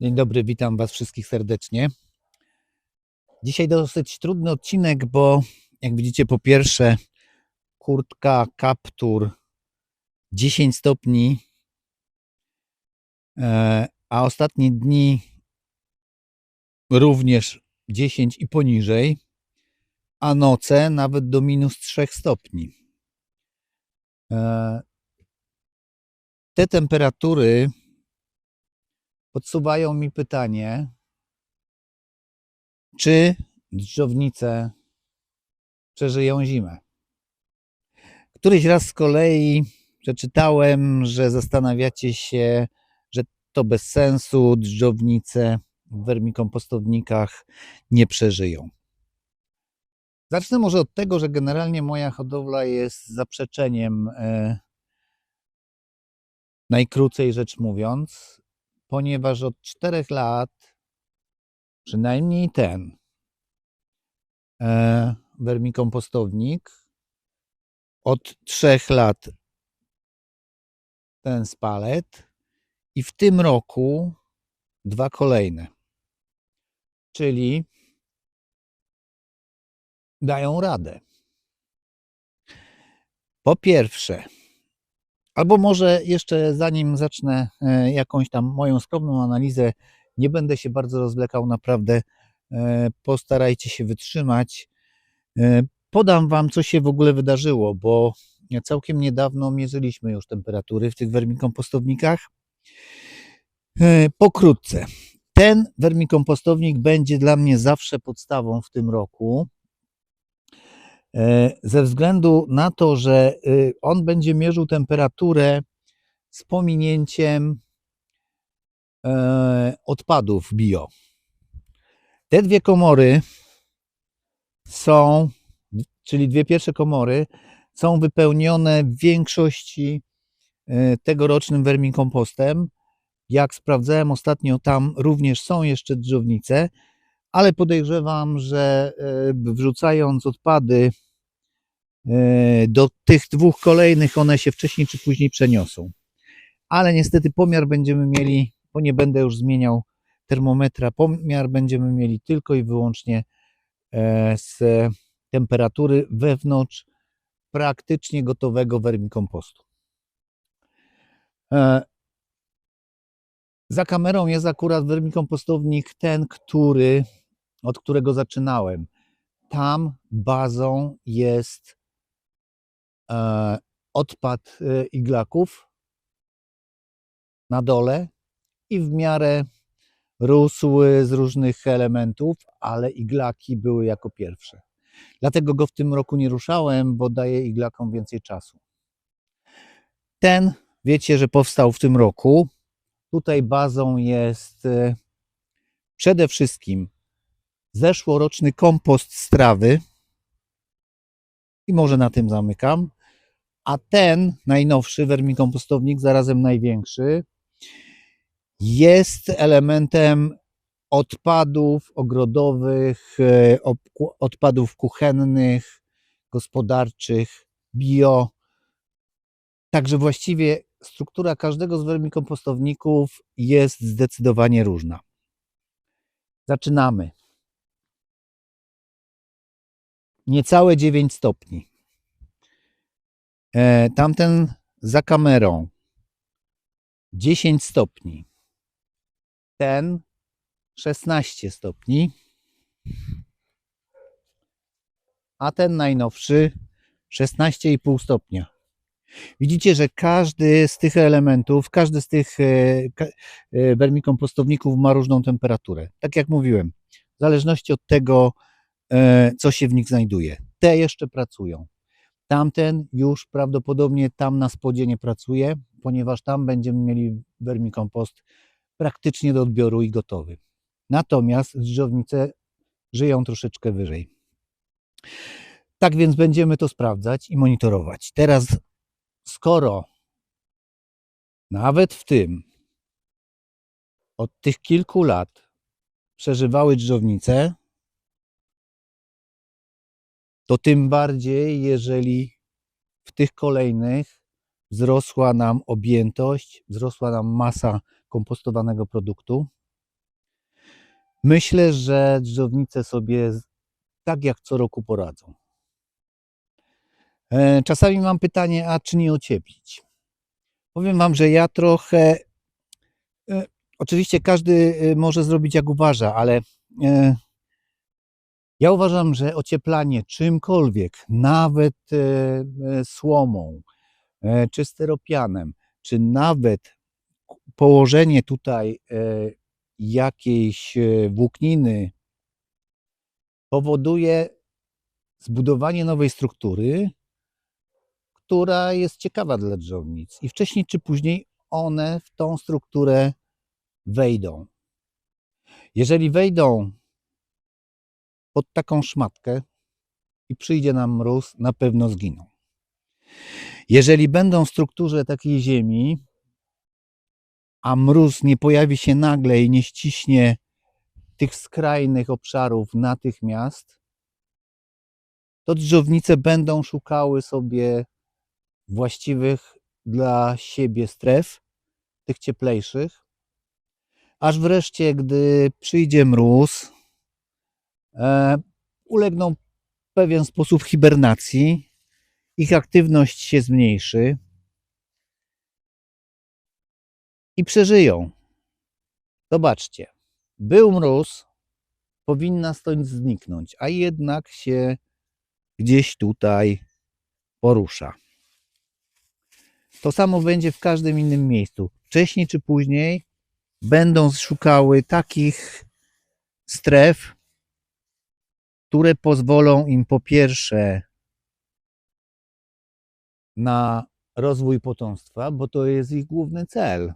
Dzień dobry, witam Was wszystkich serdecznie. Dzisiaj dosyć trudny odcinek, bo jak widzicie, po pierwsze, kurtka, kaptur 10 stopni, e, a ostatnie dni również 10 i poniżej, a noce nawet do minus 3 stopni. E, Te temperatury podsuwają mi pytanie, czy dżdżownice przeżyją zimę. Któryś raz z kolei przeczytałem, że zastanawiacie się, że to bez sensu, dżdżownice w wermikompostownikach nie przeżyją. Zacznę może od tego, że generalnie moja hodowla jest zaprzeczeniem, e, najkrócej rzecz mówiąc, ponieważ od czterech lat, przynajmniej ten e, wermikompostownik, od trzech lat ten spalet i w tym roku dwa kolejne. Czyli dają radę. Po pierwsze, albo może jeszcze zanim zacznę e, jakąś tam moją skromną analizę, nie będę się bardzo rozwlekał, naprawdę e, postarajcie się wytrzymać. E, Podam Wam, co się w ogóle wydarzyło, bo całkiem niedawno mierzyliśmy już temperatury w tych wermikompostownikach. Pokrótce. Ten wermikompostownik będzie dla mnie zawsze podstawą w tym roku. E, Ze względu na to, że y, on będzie mierzył temperaturę z pominięciem e, odpadów bio. Te dwie komory są, czyli dwie pierwsze komory, są wypełnione w większości e, tegorocznym wermikompostem. Jak sprawdzałem ostatnio, tam również są jeszcze dżdżownice, ale podejrzewam, że e, wrzucając odpady e, do tych dwóch kolejnych, one się wcześniej czy później przeniosą. Ale niestety pomiar będziemy mieli, bo nie będę już zmieniał termometra, pomiar będziemy mieli tylko i wyłącznie e, z temperatury wewnątrz praktycznie gotowego wermikompostu. Za kamerą jest akurat wermikompostownik ten, który, od którego zaczynałem. Tam bazą jest e, odpad e, iglaków na dole i w miarę rósł z różnych elementów, ale iglaki były jako pierwsze. Dlatego go w tym roku nie ruszałem, bo daje iglakom więcej czasu. Ten, wiecie, że powstał w tym roku. Tutaj bazą jest e, przede wszystkim zeszłoroczny kompost z trawy. I może na tym zamykam. A ten najnowszy wermikompostownik, zarazem największy, jest elementem odpadów ogrodowych, e, odpadów kuchennych, gospodarczych, bio. Także właściwie struktura każdego z wermikompostowników jest zdecydowanie różna. Zaczynamy. Niecałe 9 stopni. E, Tamten za kamerą 10 stopni. Ten 16 stopni. A ten najnowszy 16,5 stopnia. Widzicie, że każdy z tych elementów, każdy z tych e, e, wermikompostowników ma różną temperaturę. Tak jak mówiłem, w zależności od tego, co się w nich znajduje. Te jeszcze pracują. Tamten już prawdopodobnie tam na spodzie nie pracuje, ponieważ tam będziemy mieli wermikompost praktycznie do odbioru i gotowy. Natomiast dżdżownice żyją troszeczkę wyżej. Tak więc będziemy to sprawdzać i monitorować. Teraz, skoro nawet w tym od tych kilku lat przeżywały dżdżownice, to tym bardziej, jeżeli w tych kolejnych wzrosła nam objętość, wzrosła nam masa kompostowanego produktu, Myślę, że dżdżownice sobie tak jak co roku poradzą. E, Czasami mam pytanie, a czy nie ocieplić? Powiem Wam, że ja trochę. e, Oczywiście każdy e, może zrobić jak uważa, ale ja uważam, że ocieplanie czymkolwiek, nawet e, e, słomą, e, czy styropianem, czy nawet położenie tutaj jakiejś włókniny powoduje zbudowanie nowej struktury, która jest ciekawa dla drzewnic i wcześniej czy później one w tą strukturę wejdą. Jeżeli wejdą pod taką szmatkę i przyjdzie nam mróz, na pewno zginą. Jeżeli będą w strukturze takiej ziemi, a mróz nie pojawi się nagle i nie ściśnie tych skrajnych obszarów natychmiast, to drzewnice będą szukały sobie właściwych dla siebie stref, tych cieplejszych, aż wreszcie, gdy przyjdzie mróz, ulegną w pewien sposób hibernacji, ich aktywność się zmniejszy i przeżyją. Zobaczcie, był mróz, powinna stąd zniknąć, a jednak się gdzieś tutaj porusza. To samo będzie w każdym innym miejscu. Wcześniej czy później będą szukały takich stref, które pozwolą im po pierwsze na rozwój potomstwa, bo to jest ich główny cel.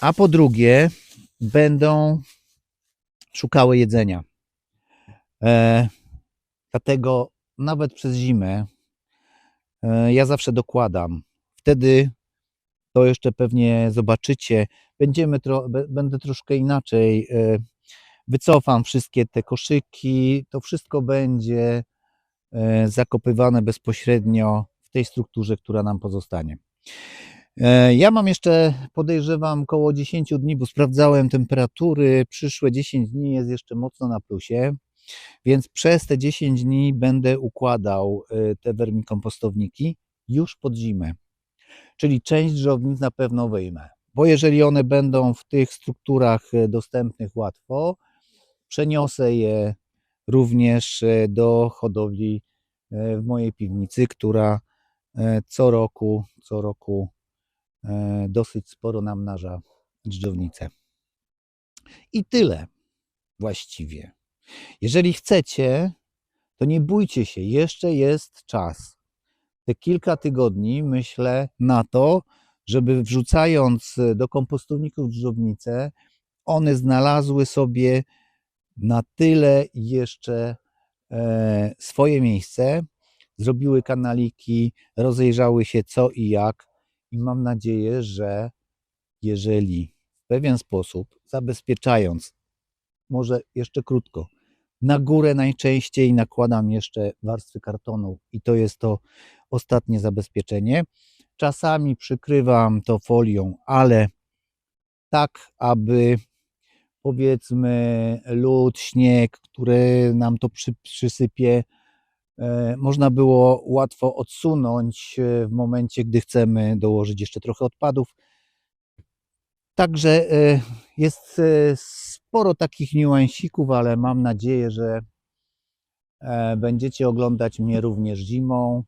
A po drugie, będą szukały jedzenia. E, dlatego nawet przez zimę e, ja zawsze dokładam. Wtedy to jeszcze pewnie zobaczycie. Będziemy tro, będę troszkę inaczej. E, wycofam wszystkie te koszyki. To wszystko będzie e, zakopywane bezpośrednio w tej strukturze, która nam pozostanie. E, Ja mam jeszcze, podejrzewam, około 10 dni, bo sprawdzałem temperatury. Przyszłe 10 dni jest jeszcze mocno na plusie, więc przez te 10 dni będę układał e, te wermikompostowniki już pod zimę. Czyli część drzownic na pewno wyjmę, bo jeżeli one będą w tych strukturach dostępnych łatwo, przeniosę je również e, do hodowli e, w mojej piwnicy, która e, co roku, co roku dosyć sporo namnaża dżdżownicę. I tyle właściwie. Jeżeli chcecie, to nie bójcie się, jeszcze jest czas. Te kilka tygodni myślę na to, żeby wrzucając do kompostowników dżdżownice, one znalazły sobie na tyle jeszcze e, swoje miejsce, zrobiły kanaliki, rozejrzały się co i jak i mam nadzieję, że jeżeli w pewien sposób zabezpieczając, może jeszcze krótko, na górę najczęściej nakładam jeszcze warstwy kartonu i to jest to ostatnie zabezpieczenie. Czasami przykrywam to folią, ale tak, aby powiedzmy lód, śnieg, który nam to przy, przysypie, e, można było łatwo odsunąć e, w momencie, gdy chcemy dołożyć jeszcze trochę odpadów. Także e, jest sporo takich niuansików, ale mam nadzieję, że będziecie oglądać mnie również zimą.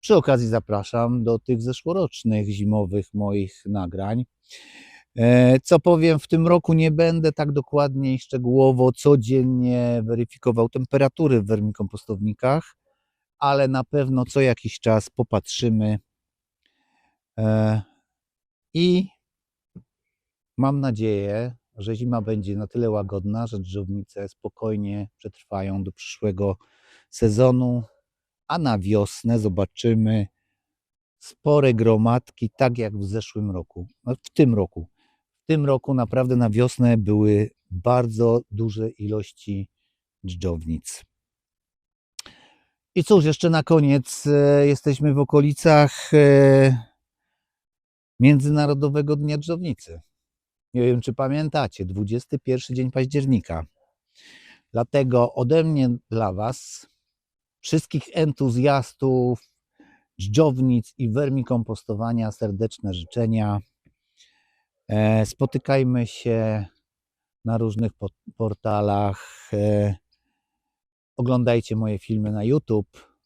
Przy okazji zapraszam do tych zeszłorocznych zimowych moich nagrań. E, Co powiem, w tym roku nie będę tak dokładnie i szczegółowo codziennie weryfikował temperatury w wermikompostownikach, ale na pewno co jakiś czas popatrzymy E, i mam nadzieję, że zima będzie na tyle łagodna, że drzewnice spokojnie przetrwają do przyszłego sezonu, a na wiosnę zobaczymy spore gromadki, tak jak w zeszłym roku, w tym roku. Tym roku naprawdę na wiosnę były bardzo duże ilości dżdżownic. I cóż, jeszcze na koniec e, jesteśmy w okolicach e, Międzynarodowego Dnia Dżdżownicy. Nie wiem, czy pamiętacie, 21 dzień października. Dlatego ode mnie dla Was, wszystkich entuzjastów, dżdżownic i wermikompostowania serdeczne życzenia. E, Spotykajmy się na różnych po- portalach. E, Oglądajcie moje filmy na YouTube.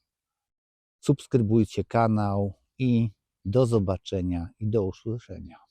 Subskrybujcie kanał i do zobaczenia i do usłyszenia.